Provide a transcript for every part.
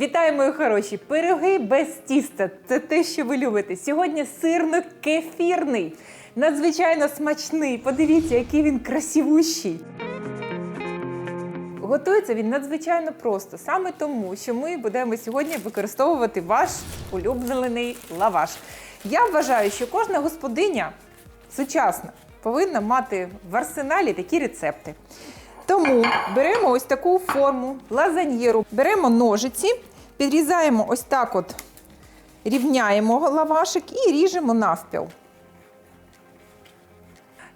Вітаю, мої хороші! Пироги без тіста це те, що ви любите. Сьогодні сирно-кефірний, надзвичайно смачний. Подивіться, який він красивущий. Готується він надзвичайно просто, саме тому, що ми будемо сьогодні використовувати ваш улюблений лаваш. Я вважаю, що кожна господиня сучасна повинна мати в арсеналі такі рецепти. Тому беремо ось таку форму лазаньєру, беремо ножиці, підрізаємо ось так от, рівняємо лавашик і ріжемо навпіл.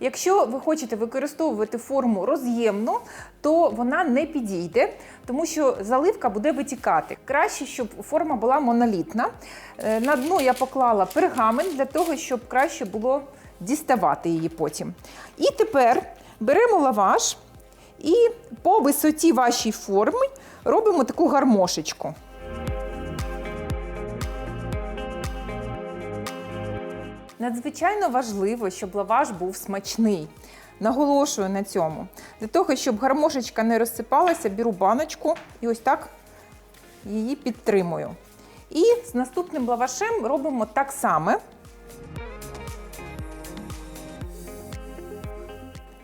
Якщо ви хочете використовувати форму роз'ємну, то вона не підійде, тому що заливка буде витікати. Краще, щоб форма була монолітна. Е, На дно я поклала пергамент для того, щоб краще було діставати її потім. І тепер беремо лаваш і по висоті вашої форми робимо таку гармошечку. Надзвичайно важливо, щоб лаваш був смачний. Наголошую на цьому. Для того, щоб гармошечка не розсипалася, беру баночку і ось так її підтримую. І з наступним лавашем робимо так само.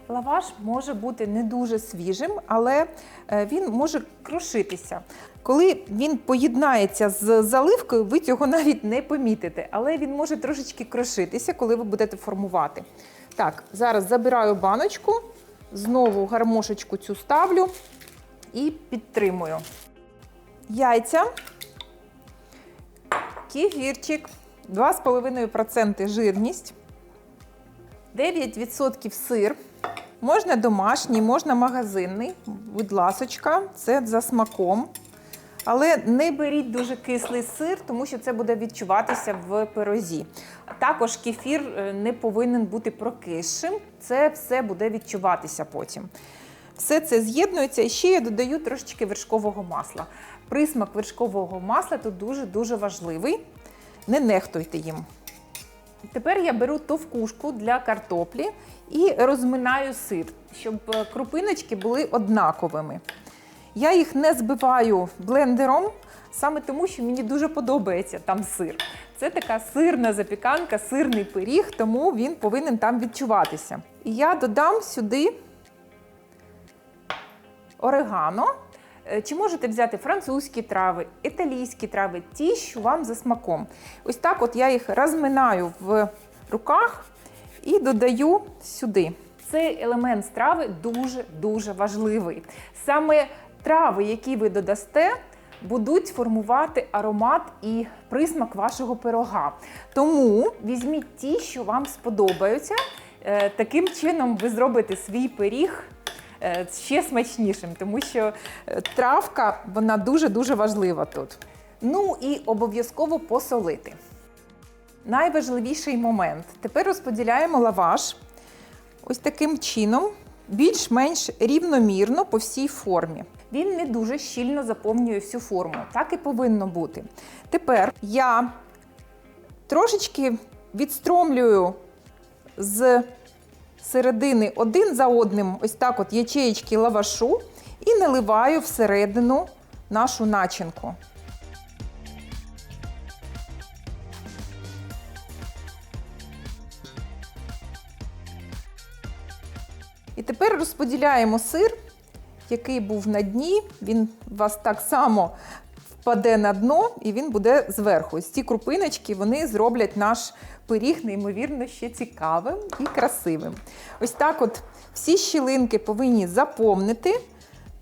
Лаваш може бути не дуже свіжим, але е, він може крушитися. Коли він поєднається з заливкою, ви цього навіть не помітите, але він може трошечки крошитися, коли ви будете формувати. Так, зараз забираю баночку, знову гармошечку цю ставлю і підтримую. Яйця, кефірчик, 2,5% жирність, 9% сир. Можна домашній, можна магазинний. Будь ласочка, це за смаком. Але не беріть дуже кислий сир, тому що це буде відчуватися в пирозі. Також кефір е, не повинен бути прокисшим, це все буде відчуватися потім. Все це з'єднується і ще я додаю трошечки вершкового масла. Присмак вершкового масла тут дуже-дуже важливий. Не нехтуйте їм. Тепер я беру товкушку для картоплі і розминаю сир, щоб е, крупиночки були однаковими. Я їх не збиваю блендером, саме тому, що мені дуже подобається там сир. Це така сирна запіканка, сирний пиріг, тому він повинен там відчуватися. І я додам сюди орегано. Е, Чи можете взяти французькі трави, італійські трави, ті, що вам за смаком. Ось так от я їх розминаю в руках і додаю сюди. Цей елемент страви дуже-дуже важливий. Саме трави, які ви додасте, будуть формувати аромат і присмак вашого пирога. Тому візьміть ті, що вам сподобаються. Е, Таким чином ви зробите свій пиріг ще смачнішим, тому що е, травка вона дуже-дуже важлива тут. Ну і обов'язково посолити. Найважливіший момент. Тепер розподіляємо лаваш ось таким чином, більш-менш рівномірно по всій формі. Він не дуже щільно заповнює всю форму. Так і повинно бути. Тепер я трошечки відстромлюю з середини один за одним, ось так от ячеєчки лавашу, і наливаю всередину нашу начинку. І тепер розподіляємо сир, який був на дні. Він вас так само впаде на дно і він буде зверху. Ось ці крупиночки вони зроблять наш пиріг неймовірно ще цікавим і красивим. Ось так от всі щілинки повинні заповнити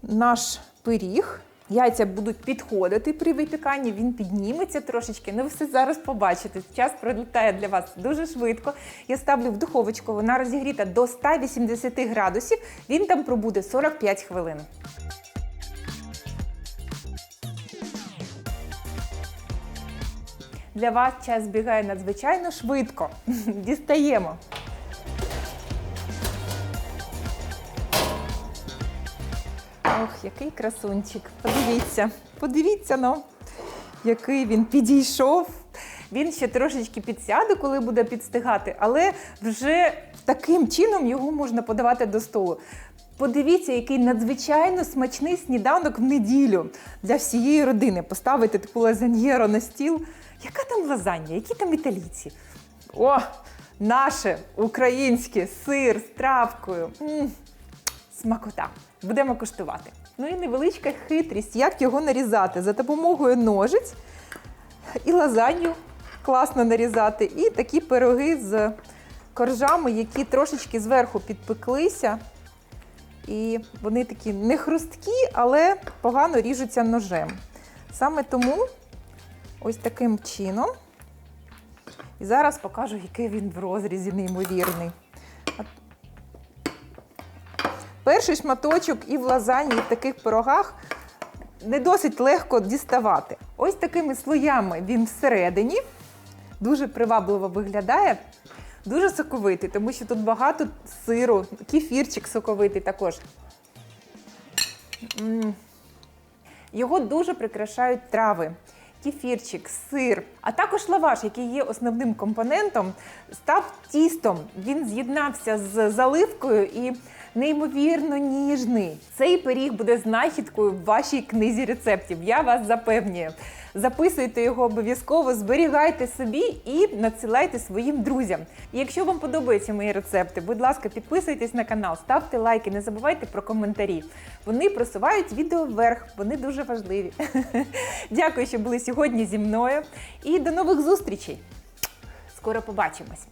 наш пиріг. Яйця будуть підходити при випіканні, він підніметься трошечки. Ну, ви все зараз побачите. Час пролітає для вас дуже швидко. Я ставлю в духовочку, вона розігріта до 180 градусів. Він там пробуде 45 хвилин. Для вас час бігає надзвичайно швидко. Дістаємо. Ох, який красунчик. Подивіться, подивіться, ну, який він підійшов. Він ще трошечки підсяде, коли буде підстигати, але вже таким чином його можна подавати до столу. Подивіться, який надзвичайно смачний сніданок в неділю для всієї родини. Поставити таку лазаньєру на стіл. Яка там лазанья? Які там італійці? О, наше українське сир з травкою. М, Смакота. Будемо куштувати. Ну і невеличка хитрість, як його нарізати за допомогою ножиць і лазанью класно нарізати, і такі пироги з коржами, які трошечки зверху підпеклися. І вони такі не хрусткі, але погано ріжуться ножем. Саме тому ось таким чином. І зараз покажу, який він в розрізі неймовірний. Перший шматочок і в лазані, і в таких пирогах не досить легко діставати. Ось такими слоями він всередині дуже привабливо виглядає. Дуже соковитий, тому що тут багато сиру, кефірчик соковитий також. Його дуже прикрашають трави. Кефірчик, сир, а також лаваш, який є основним компонентом, став тістом. Він з'єднався з заливкою і неймовірно ніжний. Цей пиріг буде знахідкою в вашій книзі рецептів. Я вас запевнюю. Записуйте його обов'язково, зберігайте собі і надсилайте своїм друзям. І якщо вам подобаються мої рецепти, будь ласка, підписуйтесь на канал, ставте лайки, не забувайте про коментарі. Вони просувають відео вверх, вони дуже важливі. Дякую, що були сьогодні зі мною. І до нових зустрічей! Скоро побачимось!